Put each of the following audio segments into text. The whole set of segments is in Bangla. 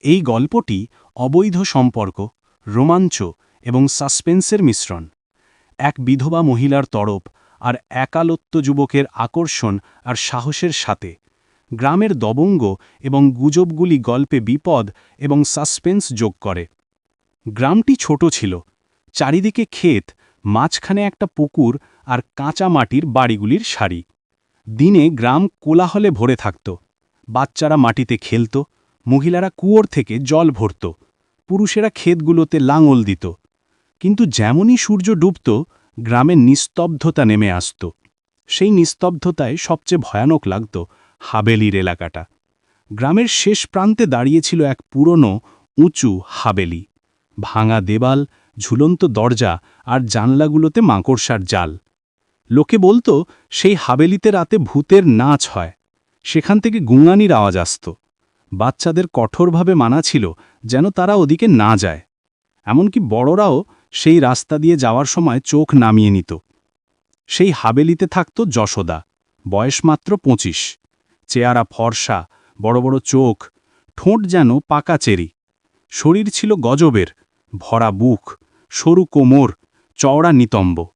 এই গল্পটি অবৈধ সম্পর্ক, রোমাঞ্চ এবং সাসপেন্সের মিশ্রণ। এক বিধবা মহিলার তরপ আর একালত্ব যুবকের আকর্ষণ আর সাহসের সাথে। গ্রামের দবঙ্গ এবং গুজবগুলি গল্পে বিপদ এবং সাসপেন্স যোগ করে। গ্রামটি ছোট ছিল। চারিদিকে ক্ষেত, মাঝখানে একটা পুকুর আর কাঁচা মাটির বাড়িগুলির সারি। দিনে গ্রাম কোলাহলে ভরে থাকত। বাচ্চারা মাটিতে খেলত মহিলারা কুয়োর থেকে জল ভরত, পুরুষেরা ক্ষেতগুলোতে লাঙল দিত। কিন্তু যেমনই সূর্য ডুবত গ্রামের নিস্তব্ধতা নেমে আসত। সেই নিস্তব্ধতায় সবচেয়ে ভয়ানক লাগত হাবেলির এলাকাটা। গ্রামের শেষ প্রান্তে দাঁড়িয়েছিল এক পুরনো, উঁচু হাবেলি। ভাঙা দেবাল ঝুলন্ত দরজা আর জানলাগুলোতে মাকড়সার জাল। লোকে বলতো, সেই হাবেলিতে রাতে ভূতের নাচ হয়। সেখান থেকে গুঙানির আওয়াজ আসত। বাচ্চাদের কঠোরভাবে মানা ছিল যেন তারা ওদিকে না যায়। এমনকি বড়রাও সেই রাস্তা দিয়ে যাওয়ার সময় চোখ নামিয়ে নিত। সেই হাবেলিতে থাকত যশোদা, বয়স মাত্র পঁচিশ। চেয়ারা ফর্সা, বড় বড় চোখ, ঠোঁট যেন পাকা চেরি। শরীর ছিল গজবের, ভরা বুক, সরু কোমর, চওড়া নিতম্ব।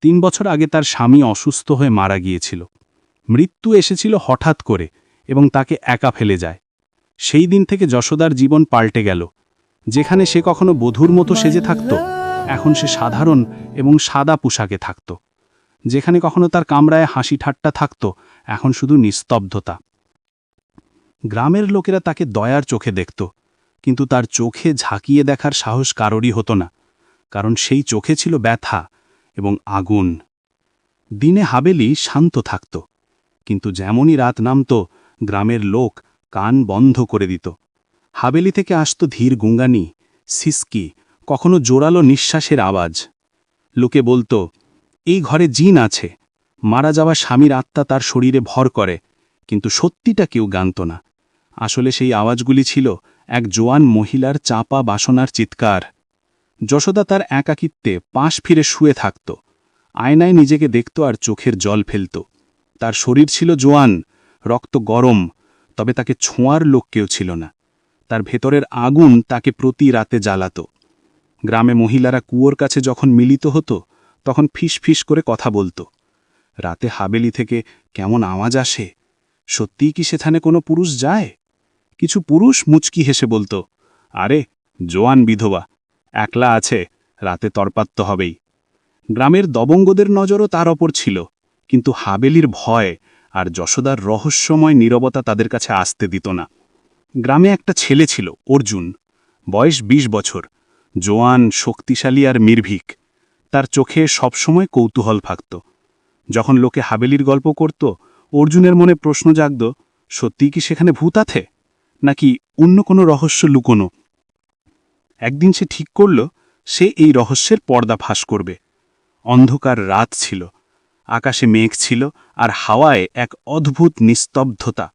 তিন বছর আগে তার স্বামী অসুস্থ হয়ে মারা গিয়েছিল। মৃত্যু এসেছিল হঠাৎ করে এবং তাকে একা ফেলে যায়। সেই দিন থেকে যশোদার জীবন পাল্টে গেল। যেখানে সে কখনো বধূর মতো সেজে থাকত, এখন সে সাধারণ এবং সাদা পোশাকে থাকত। যেখানে কখনো তার কামরায় হাসি ঠাট্টা থাকত, এখন শুধু নিস্তব্ধতা। গ্রামের লোকেরা তাকে দয়ার চোখে দেখত, কিন্তু তার চোখে ঝাঁকিয়ে দেখার সাহস কারোরই হতো না, কারণ সেই চোখে ছিল ব্যথা এবং আগুন। দিনে হাবেলি শান্ত থাকত, কিন্তু যেমনই রাত নামত, গ্রামের লোক কান বন্ধ করে দিত। হাবেলি থেকে আসত ধীর গুঙ্গানি, সিসকি, কখনো জোরালো নিঃশ্বাসের আওয়াজ। লোকে বলতো, এই ঘরে জিন আছে। মারা যাওয়া স্বামীর আত্মা তার শরীরে ভর করে, কিন্তু সত্যিটা কেউ জানত না। আসলে সেই আওয়াজগুলি ছিল এক জোয়ান মহিলার চাপা বাসনার চিৎকার। যশোদা তার একাকিত্বে পাশ ফিরে শুয়ে থাকত। আয়নায় নিজেকে দেখত আর চোখের জল ফেলত। তার শরীর ছিল জোয়ান, রক্ত গরম তবে তাকে ছোঁয়ার লোক কেউ ছিল না। তার ভেতরের আগুন তাকে প্রতি রাতে জ্বালাত। গ্রামে মহিলারা কুয়োর কাছে যখন মিলিত হতো, তখন ফিস ফিস করে কথা বলতো। রাতে হাবেলি থেকে কেমন আওয়াজ আসে? সত্যিই কি সেখানে কোনো পুরুষ যায়? কিছু পুরুষ মুচকি হেসে বলতো, আরে, জোয়ান বিধবা, একলা আছে, রাতে তরপাত্ত হবেই। গ্রামের দবঙ্গদের নজরও তার ওপর ছিল, কিন্তু হাবেলির ভয় আর যশোদার রহস্যময় নীরবতা তাদের কাছে আসতে দিত না। গ্রামে একটা ছেলে ছিল, অর্জুন। বয়স ২০ বছর। জোয়ান, শক্তিশালী আর নির্ভীক। তার চোখে সবসময় কৌতূহল থাকত। যখন লোকে হাবেলির গল্প করত, অর্জুনের মনে প্রশ্ন জাগত, সত্যিই কি সেখানে ভূত আছে? নাকি অন্য কোনো রহস্য লুকোনো? একদিন সে ঠিক করল, সে এই রহস্যের পর্দা ফাঁস করবে। অন্ধকার রাত ছিল। আকাশে মেঘ ছিল আর হাওয়ায় এক অদ্ভুত নিস্তব্ধতা।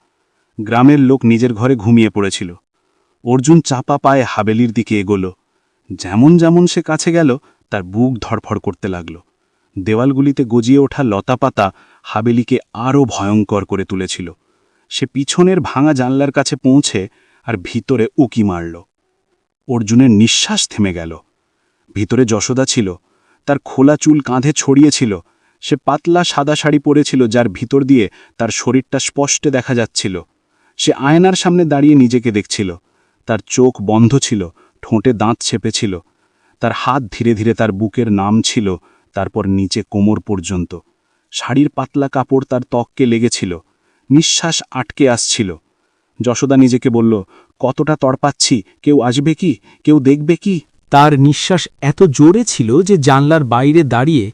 গ্রামের লোক নিজের ঘরে ঘুমিয়ে পড়েছিল। অর্জুন চাপা পায়ে হাবেলির দিকে এগোল। যেমন যেমন সে কাছে গেল, তার বুক ধরফড় করতে লাগল। দেওয়ালগুলিতে গজিয়ে ওঠা লতাপাতা হাবেলিকে আরও ভয়ঙ্কর করে তুলেছিল। সে পিছনের ভাঙা জানলার কাছে পৌঁছে আর ভিতরে উকি মারল। অর্জুনের নিঃশ্বাস থেমে গেল। ভিতরে যশোদা ছিল, তার খোলা চুল কাঁধে ছড়িয়েছিল সে পাতলা সাদা শাড়ি পরেছিল যার ভিতর দিয়ে তার শরীরটা স্পষ্টে দেখা যাচ্ছিল। সে আয়নার সামনে দাঁড়িয়ে নিজেকে দেখছিল। তার চোখ বন্ধ ছিল, ঠোঁটে দাঁত ছেপেছিল। তার হাত ধীরে ধীরে তার বুকের নাম ছিল, তারপর নিচে কোমর পর্যন্ত। শাড়ির পাতলা কাপড় তার ত্বককে লেগেছিল। নিঃশ্বাস আটকে আসছিল। যশোদা নিজেকে বলল, কতটা তড়পাচ্ছি? কেউ আসবে কি? কেউ দেখবে কি? তার নিঃশ্বাস এত জোরে ছিল যে জানলার বাইরে দাঁড়িয়ে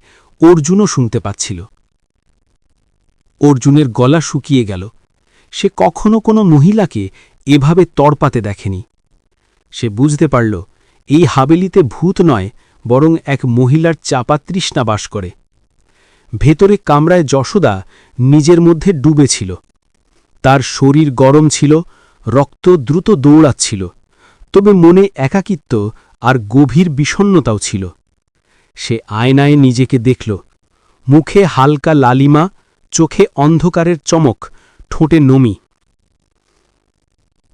অর্জুনও শুনতে পাচ্ছিল। অর্জুনের গলা শুকিয়ে গেল। সে কখনো কোনো মহিলাকে এভাবে তড়পাতে দেখেনি। সে বুঝতে পারল, এই হাবেলিতে ভূত নয়, বরং এক মহিলার চাপা তৃষ্ণা বাস করে। ভেতরে কামরায় যশোদা নিজের মধ্যে ডুবেছিল। তার শরীর গরম ছিল, রক্ত দ্রুত দৌড়াচ্ছিল, তবে মনে একাকিত্ব আর গভীর বিষণ্নতাও ছিল। সে আয়নায় নিজেকে দেখল। মুখে হালকা লালিমা, চোখে অন্ধকারের চমক, ঠোঁটে নমি।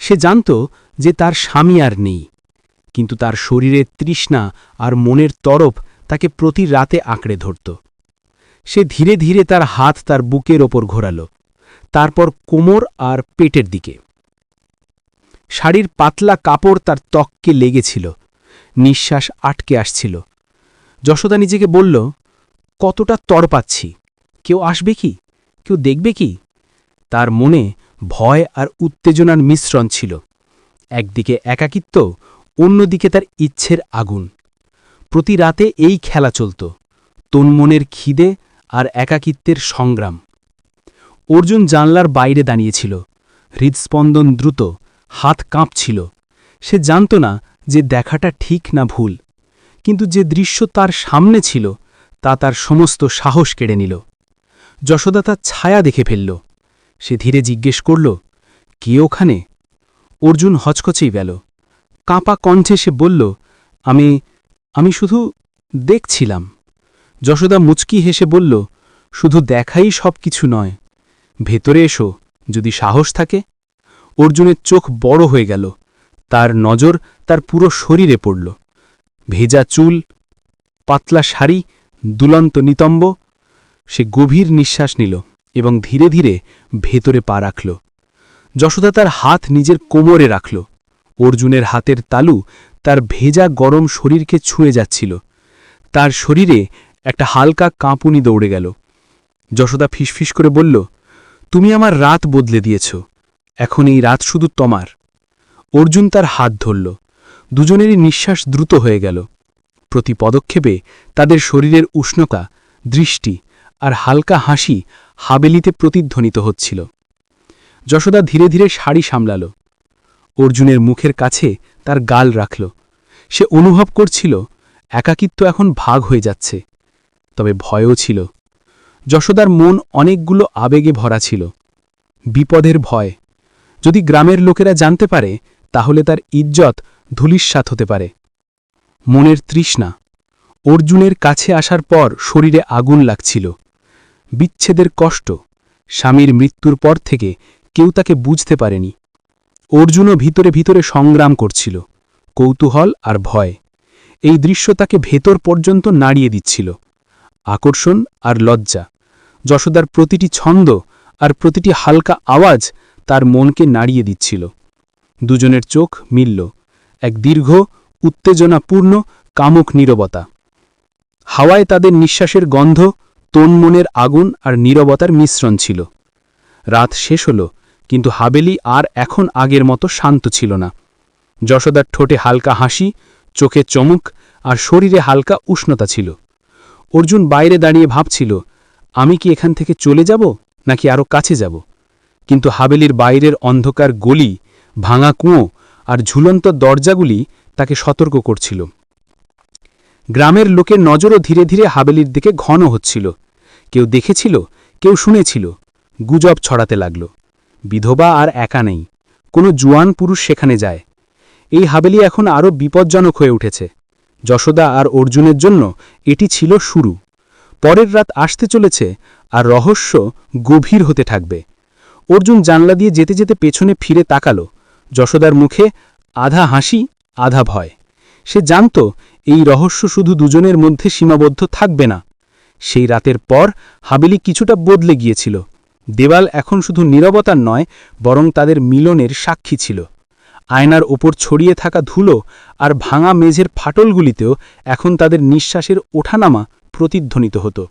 সে জানত যে তার স্বামী আর নেই, কিন্তু তার শরীরের তৃষ্ণা আর মনের তরফ তাকে প্রতি রাতে আঁকড়ে ধরত। সে ধীরে ধীরে তার হাত তার বুকের ওপর ঘোরাল, তারপর কোমর আর পেটের দিকে। শাড়ির পাতলা কাপড় তার ত্বককে লেগেছিল, নিঃশ্বাস আটকে আসছিল যশোদা নিজেকে বলল, কতটা তর পাচ্ছি। কেউ আসবে কি? কেউ দেখবে কি? তার মনে ভয় আর উত্তেজনার মিশ্রণ ছিল। একদিকে একাকিত্ব, অন্যদিকে তার ইচ্ছের আগুন। প্রতি রাতে এই খেলা চলত, তন্মনের খিদে আর একাকিত্বের সংগ্রাম। অর্জুন জানলার বাইরে দাঁড়িয়েছিল। হৃদস্পন্দন দ্রুত, হাত কাঁপছিল। সে জানত না যে দেখাটা ঠিক না ভুল। কিন্তু যে দৃশ্য তার সামনে ছিল, তা তার সমস্ত সাহস কেড়ে নিল। যশোদা তার ছায়া দেখে ফেলল। সে ধীরে জিজ্ঞেস করল, কে ওখানে? অর্জুন হচকচেই গেল। কাঁপা কণ্ঠে সে বলল, আমি আমি শুধু দেখছিলাম। যশোদা মুচকি হেসে বলল, শুধু দেখাই সব কিছু নয়। ভেতরে এসো, যদি সাহস থাকে। অর্জুনের চোখ বড় হয়ে গেল। তার নজর তার পুরো শরীরে পড়ল। ভেজা চুল, পাতলা শাড়ি, দুলন্ত নিতম্ব, সে গভীর নিঃশ্বাস নিল এবং ধীরে ধীরে ভেতরে পা রাখল। যশোদা তার হাত নিজের কোমরে রাখল। অর্জুনের হাতের তালু তার ভেজা গরম শরীরকে ছুঁয়ে যাচ্ছিল। তার শরীরে একটা হালকা কাঁপুনি দৌড়ে গেল। যশোদা ফিসফিস করে বলল, তুমি আমার রাত বদলে দিয়েছ। এখন এই রাত শুধু তোমার। অর্জুন তার হাত ধরল। দুজনেরই নিঃশ্বাস দ্রুত হয়ে গেল। প্রতি পদক্ষেপে তাদের শরীরের উষ্ণতা, দৃষ্টি আর হালকা হাসি হাবেলিতে প্রতিধ্বনিত হচ্ছিল। যশোদা ধীরে ধীরে শাড়ি সামলাল। অর্জুনের মুখের কাছে তার গাল রাখল। সে অনুভব করছিল, একাকিত্ব এখন ভাগ হয়ে যাচ্ছে। তবে ভয়ও ছিল। যশোদার মন অনেকগুলো আবেগে ভরা ছিল। বিপদের ভয়। যদি গ্রামের লোকেরা জানতে পারে, তাহলে তার ইজ্জত ধুলিস্বাত হতে পারে। মনের তৃষ্ণা। অর্জুনের কাছে আসার পর শরীরে আগুন লাগছিল। বিচ্ছেদের কষ্ট। স্বামীর মৃত্যুর পর থেকে কেউ তাকে বুঝতে পারেনি। অর্জুনও ভিতরে ভিতরে সংগ্রাম করছিল। কৌতূহল আর ভয়। এই দৃশ্য তাকে ভেতর পর্যন্ত নাড়িয়ে দিচ্ছিল। আকর্ষণ আর লজ্জা। যশোদার প্রতিটি ছন্দ আর প্রতিটি হালকা আওয়াজ তার মনকে নাড়িয়ে দিচ্ছিল। দুজনের চোখ মিলল। এক দীর্ঘ, উত্তেজনাপূর্ণ, কামুক নীরবতা। হাওয়ায় তাদের নিঃশ্বাসের গন্ধ তন্মনের আগুন আর নীরবতার মিশ্রণ ছিল। রাত শেষ হল, কিন্তু হাবেলি আর এখন আগের মতো শান্ত ছিল না। যশোদার ঠোঁটে হালকা হাসি, চোখে চমক আর শরীরে হালকা উষ্ণতা ছিল। অর্জুন বাইরে দাঁড়িয়ে ভাবছিল, আমি কি এখান থেকে চলে যাব নাকি আরও কাছে যাব? কিন্তু হাবেলির বাইরের অন্ধকার গলি, ভাঙা কুঁয়ো আর ঝুলন্ত দরজাগুলি তাকে সতর্ক করছিল। গ্রামের লোকের নজরও ধীরে ধীরে হাবেলির দিকে ঘন হচ্ছিল। কেউ দেখেছিল, কেউ শুনেছিল, গুজব ছড়াতে লাগল। বিধবা আর একা নেই, কোনো জুয়ান পুরুষ সেখানে যায়। এই হাবেলি এখন আরও বিপজ্জনক হয়ে উঠেছে। যশোদা আর অর্জুনের জন্য এটি ছিল শুরু। পরের রাত আসতে চলেছে আর রহস্য গভীর হতে থাকবে। অর্জুন জানলা দিয়ে যেতে যেতে পেছনে ফিরে তাকালো। যশোদার মুখে আধা হাসি, আধা ভয়। সে জানত এই রহস্য শুধু দুজনের মধ্যে সীমাবদ্ধ থাকবে না। সেই রাতের পর হাবেলি কিছুটা বদলে গিয়েছিল। দেওয়াল এখন শুধু নীরবতার নয়, বরং তাদের মিলনের সাক্ষী ছিল। আয়নার ওপর ছড়িয়ে থাকা ধুলো আর ভাঙা মেঝের ফাটলগুলিতেও এখন তাদের নিঃশ্বাসের ওঠানামা প্রতিধ্বনিত হতো।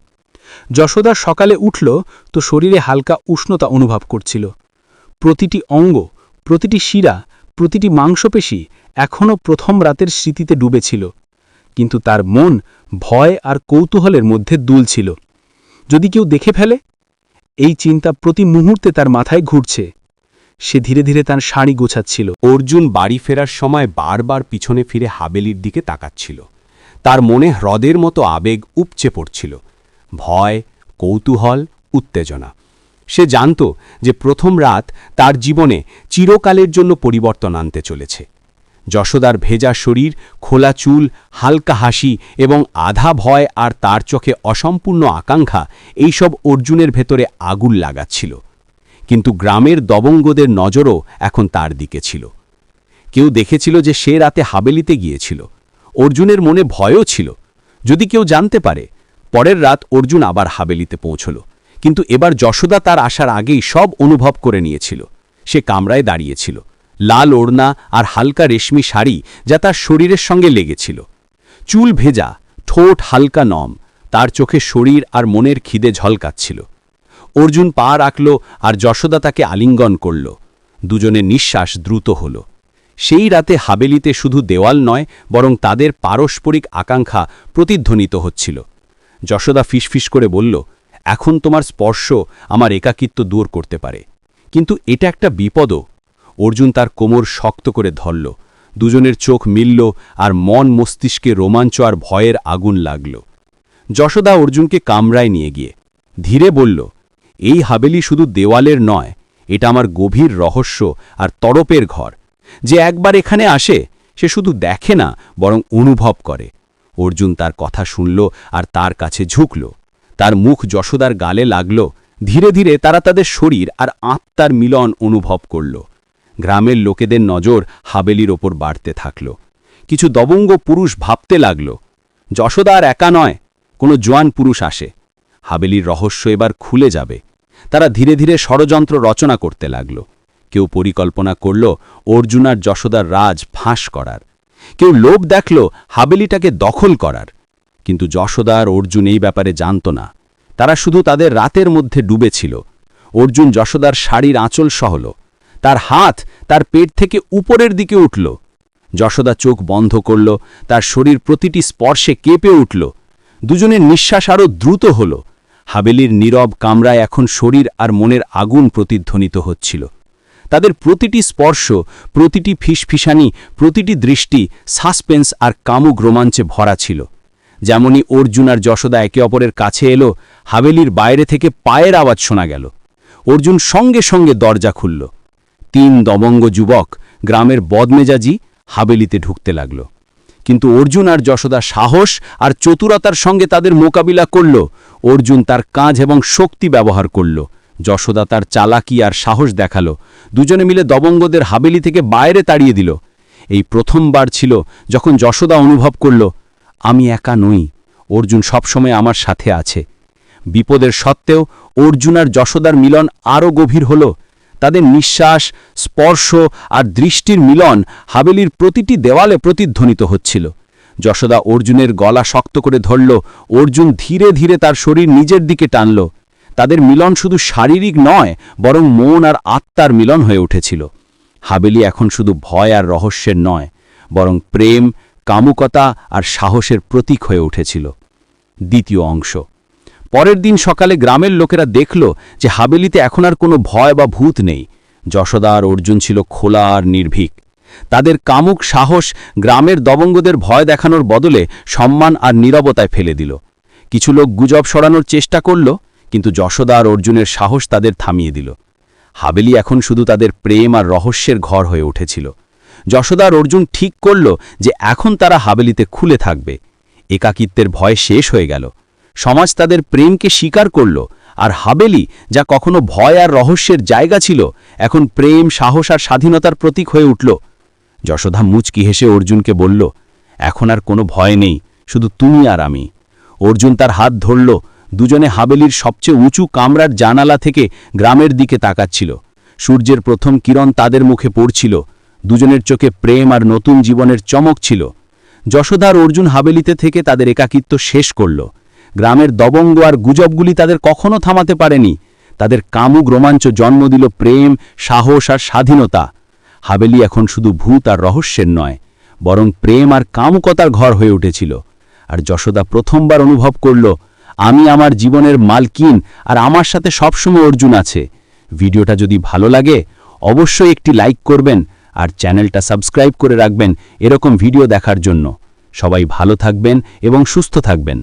যশোদা সকালে উঠল তো শরীরে হালকা উষ্ণতা অনুভব করছিল। প্রতিটি অঙ্গ প্রতিটি শিরা, প্রতিটি মাংসপেশি এখনও প্রথম রাতের স্মৃতিতে ডুবেছিল, কিন্তু তার মন ভয় আর কৌতূহলের মধ্যে দুলছিল। যদি কেউ দেখে ফেলে, এই চিন্তা প্রতি মুহূর্তে তার মাথায় ঘুরছে। সে ধীরে ধীরে তার শাড়ি গোছাচ্ছিল। অর্জুন বাড়ি ফেরার সময় বারবার পিছনে ফিরে হাবেলির দিকে তাকাচ্ছিল। তার মনে হ্রদের মতো আবেগ উপচে পড়ছিল। ভয়, কৌতূহল, উত্তেজনা। সে জানত যে প্রথম রাত তার জীবনে চিরকালের জন্য পরিবর্তন আনতে চলেছে। যশোদার ভেজা শরীর, খোলা চুল, হালকা হাসি এবং আধা ভয় আর তার চোখে অসম্পূর্ণ আকাঙ্ক্ষা এইসব অর্জুনের ভেতরে আগুন লাগাচ্ছিল। কিন্তু গ্রামের দবঙ্গদের নজরও এখন তার দিকে ছিল। কেউ দেখেছিল যে সে রাতে হাবেলিতে গিয়েছিল। অর্জুনের মনে ভয়ও ছিল। যদি কেউ জানতে পারে, পরের রাত অর্জুন আবার হাবেলিতে পৌঁছল। কিন্তু এবার যশোদা তার আসার আগেই সব অনুভব করে নিয়েছিল। সে কামরায় দাঁড়িয়েছিল। লাল ওড়না আর হালকা রেশমি শাড়ি যা তার শরীরের সঙ্গে লেগেছিল। চুল ভেজা, ঠোঁট হালকা নম, তার চোখে শরীর আর মনের খিদে ঝলকাচ্ছিল। অর্জুন পা রাখল আর যশোদা তাকে আলিঙ্গন করল। দুজনের নিঃশ্বাস দ্রুত হল। সেই রাতে হাবেলিতে শুধু দেওয়াল নয়, বরং তাদের পারস্পরিক আকাঙ্ক্ষা প্রতিধ্বনিত হচ্ছিল। যশোদা ফিসফিস করে বলল এখন তোমার স্পর্শ আমার একাকিত্ব দূর করতে পারে। কিন্তু এটা একটা বিপদও। অর্জুন তার কোমর শক্ত করে ধরল। দুজনের চোখ মিলল আর মন মস্তিষ্কে রোমাঞ্চ আর ভয়ের আগুন লাগল। যশোদা অর্জুনকে কামরায় নিয়ে গিয়ে ধীরে বলল, এই হাবেলি শুধু দেওয়ালের নয়, এটা আমার গভীর রহস্য আর তরপের ঘর। যে একবার এখানে আসে, সে শুধু দেখে না, বরং অনুভব করে। অর্জুন তার কথা শুনল আর তার কাছে ঝুঁকল। তার মুখ যশোদার গালে লাগল, ধীরে ধীরে তারা তাদের শরীর আর আত্মার মিলন অনুভব করল। গ্রামের লোকেদের নজর হাবেলির ওপর বাড়তে থাকল। কিছু দবঙ্গ পুরুষ ভাবতে লাগল, যশোদা আর একা নয়, কোনো জোয়ান পুরুষ আসে। হাবেলির রহস্য এবার খুলে যাবে। তারা ধীরে ধীরে ষড়যন্ত্র রচনা করতে লাগল। কেউ পরিকল্পনা করল অর্জুন আর যশোদার রাজ ফাঁস করার। কেউ লোভ দেখল হাবেলিটাকে দখল করার। কিন্তু যশোদা আর অর্জুন এই ব্যাপারে জানত না। তারা শুধু তাদের রাতের মধ্যে ডুবেছিল। অর্জুন যশোদার শাড়ির আঁচল সহল। তার হাত তার পেট থেকে উপরের দিকে উঠল। যশোদা চোখ বন্ধ করল। তার শরীর প্রতিটি স্পর্শে কেঁপে উঠল। দুজনের নিঃশ্বাস আরও দ্রুত হল। হাবেলির নীরব কামরায় এখন শরীর আর মনের আগুন প্রতিধ্বনিত হচ্ছিল। তাদের প্রতিটি স্পর্শ, প্রতিটি ফিসফিসানি, প্রতিটি দৃষ্টি, সাসপেন্স আর কামুক রোমাঞ্চে ভরা ছিল। যেমনই অর্জুন আর যশোদা একে অপরের কাছে এলো হাবেলির বাইরে থেকে পায়ের আওয়াজ শোনা গেল। অর্জুন সঙ্গে সঙ্গে দরজা খুলল। তিন দবঙ্গ যুবক গ্রামের বদমেজাজি হাবেলিতে ঢুকতে লাগল। কিন্তু অর্জুন আর যশোদা সাহস আর চতুরতার সঙ্গে তাদের মোকাবিলা করল। অর্জুন তার কাজ এবং শক্তি ব্যবহার করল। যশোদা তার চালাকি আর সাহস দেখাল। দুজনে মিলে দবঙ্গদের হাবেলি থেকে বাইরে তাড়িয়ে দিল। এই প্রথমবার ছিল যখন যশোদা অনুভব করল আমি একা নই, অর্জুন সবসময় আমার সাথে আছে। বিপদের সত্ত্বেও অর্জুন আর যশোদার মিলন আরও গভীর হল। তাদের নিঃশ্বাস, স্পর্শ আর দৃষ্টির মিলন হাবেলির প্রতিটি দেওয়ালে প্রতিধ্বনিত হচ্ছিল। যশোদা অর্জুনের গলা শক্ত করে ধরল, অর্জুন ধীরে ধীরে তার শরীর নিজের দিকে টানল। তাদের মিলন শুধু শারীরিক নয়, বরং মন আর আত্মার মিলন হয়ে উঠেছিল। হাবেলি এখন শুধু ভয় আর রহস্যের নয়, বরং প্রেম কামুকতা আর সাহসের প্রতীক হয়ে উঠেছিল। দ্বিতীয় অংশ। পরের দিন সকালে গ্রামের লোকেরা দেখল যে হাবেলিতে এখন আর কোনো ভয় বা ভূত নেই। যশোদা আর অর্জুন ছিল খোলা আর নির্ভীক। তাদের কামুক সাহস গ্রামের দবঙ্গদের ভয় দেখানোর বদলে সম্মান আর নীরবতায় ফেলে দিল। কিছু লোক গুজব সরানোর চেষ্টা করল, কিন্তু যশোদা আর অর্জুনের সাহস তাদের থামিয়ে দিল। হাবেলি এখন শুধু তাদের প্রেম আর রহস্যের ঘর হয়ে উঠেছিল। যশোদা আর অর্জুন ঠিক করল যে এখন তারা হাবেলিতে খুলে থাকবে। একাকিত্বের ভয় শেষ হয়ে গেল। সমাজ তাদের প্রেমকে স্বীকার করল, আর হাবেলি, যা কখনো ভয় আর রহস্যের জায়গা ছিল, এখন প্রেম, সাহস আর স্বাধীনতার প্রতীক হয়ে উঠল। যশোধা মুচকি হেসে অর্জুনকে বলল, এখন আর কোনো ভয় নেই, শুধু তুমি আর আমি। অর্জুন তার হাত ধরল, দুজনে হাবেলির সবচেয়ে উঁচু কামরার জানালা থেকে গ্রামের দিকে তাকাচ্ছিল। সূর্যের প্রথম কিরণ তাদের মুখে পড়ছিল দুজনের চোখে প্রেম আর নতুন জীবনের চমক ছিল। যশোদার অর্জুন হাবেলিতে থেকে তাদের একাকিত্ব শেষ করল। গ্রামের দবঙ্গ আর গুজবগুলি তাদের কখনো থামাতে পারেনি। তাদের কামুক রোমাঞ্চ জন্ম দিল প্রেম, সাহস আর স্বাধীনতা। হাবেলি এখন শুধু ভূত আর রহস্যের নয়, বরং প্রেম আর কামুকতার ঘর হয়ে উঠেছিল। আর যশোদা প্রথমবার অনুভব করল, আমি আমার জীবনের মালকিন আর আমার সাথে সবসময় অর্জুন আছে। ভিডিওটা যদি ভালো লাগে, অবশ্যই একটি লাইক করবেন আর চ্যানেলটা সাবস্ক্রাইব করে রাখবেন এরকম ভিডিও দেখার জন্য। সবাই ভালো থাকবেন এবং সুস্থ থাকবেন।